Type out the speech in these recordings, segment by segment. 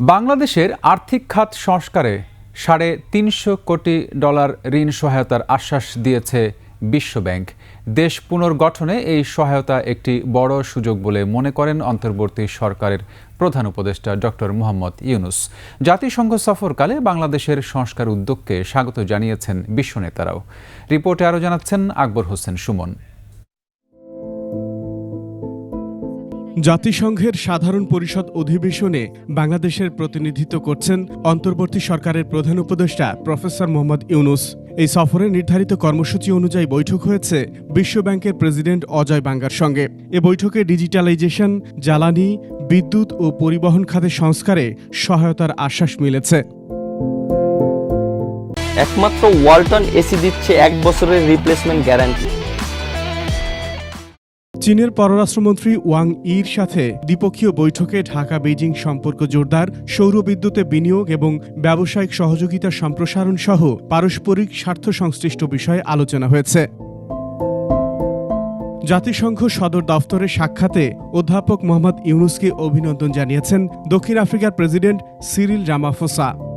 বাংলাদেশের আর্থিক খাত সংস্কারে সাড়ে তিনশো কোটি ডলার ঋণ সহায়তার আশ্বাস দিয়েছে বিশ্বব্যাংক। দেশ পুনর্গঠনে এই সহায়তা একটি বড় সুযোগ বলে মনে করেন অন্তর্বর্তী সরকারের প্রধান উপদেষ্টা ডক্টর মোহাম্মদ ইউনুস। জাতিসংঘ সফরকালে বাংলাদেশের সংস্কার উদ্যোগকে স্বাগত জানিয়েছেন বিশ্ব নেতারাও। রিপোর্টে আরও জানাচ্ছেন আকবর হোসেন সুমন। জাতিসংঘের সাধারণ পরিষদ অধিবেশনে বাংলাদেশের প্রতিনিধিত্ব করছেন অন্তর্বর্তী সরকারের প্রধান উপদেষ্টা প্রফেসর মোহাম্মদ ইউনুস। এই সফরে নির্ধারিত কর্মসূচি অনুযায়ী বৈঠক হয়েছে বিশ্বব্যাংকের প্রেসিডেন্ট অজয় বাঙ্গার সঙ্গে। এ বৈঠকে ডিজিটালাইজেশন, জ্বালানি, বিদ্যুৎ ও পরিবহন খাতে সংস্কারে সহায়তার আশ্বাস মিলেছে। একমাত্র ওয়ালটন এসি দিচ্ছে এক বছরের রিপ্লেসমেন্ট গ্যারান্টি চীনের পররাষ্ট্রমন্ত্রী ওয়াং ইর সাথে দ্বিপক্ষীয় বৈঠকে ঢাকা বেইজিং সম্পর্ক জোরদার সৌর বিদ্যুতে বিনিয়োগ এবং ব্যবসায়িক সহযোগিতা সম্প্রসারণ সহ পারস্পরিক স্বার্থ সংশ্লিষ্ট বিষয়ে আলোচনা হয়েছে। জাতিসংঘ সদর দফতরের সাক্ষাতে অধ্যাপক মোহাম্মদ ইউনুসকে অভিনন্দন জানিয়েছেন দক্ষিণ আফ্রিকার প্রেসিডেন্ট সিরিল রামাফোসা।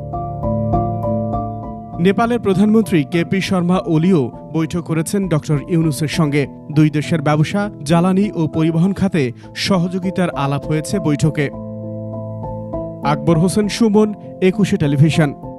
নেপালের প্রধানমন্ত্রী কেপি শর্মা ওলিও বৈঠক করেছেন ড. ইউনুসের সঙ্গে। দুই দেশের ব্যবসা, জ্বালানি ও পরিবহন খাতে সহযোগিতার আলাপ হয়েছে বৈঠকে। আকবর হোসেন, সুমন, একুশে টেলিভিশন।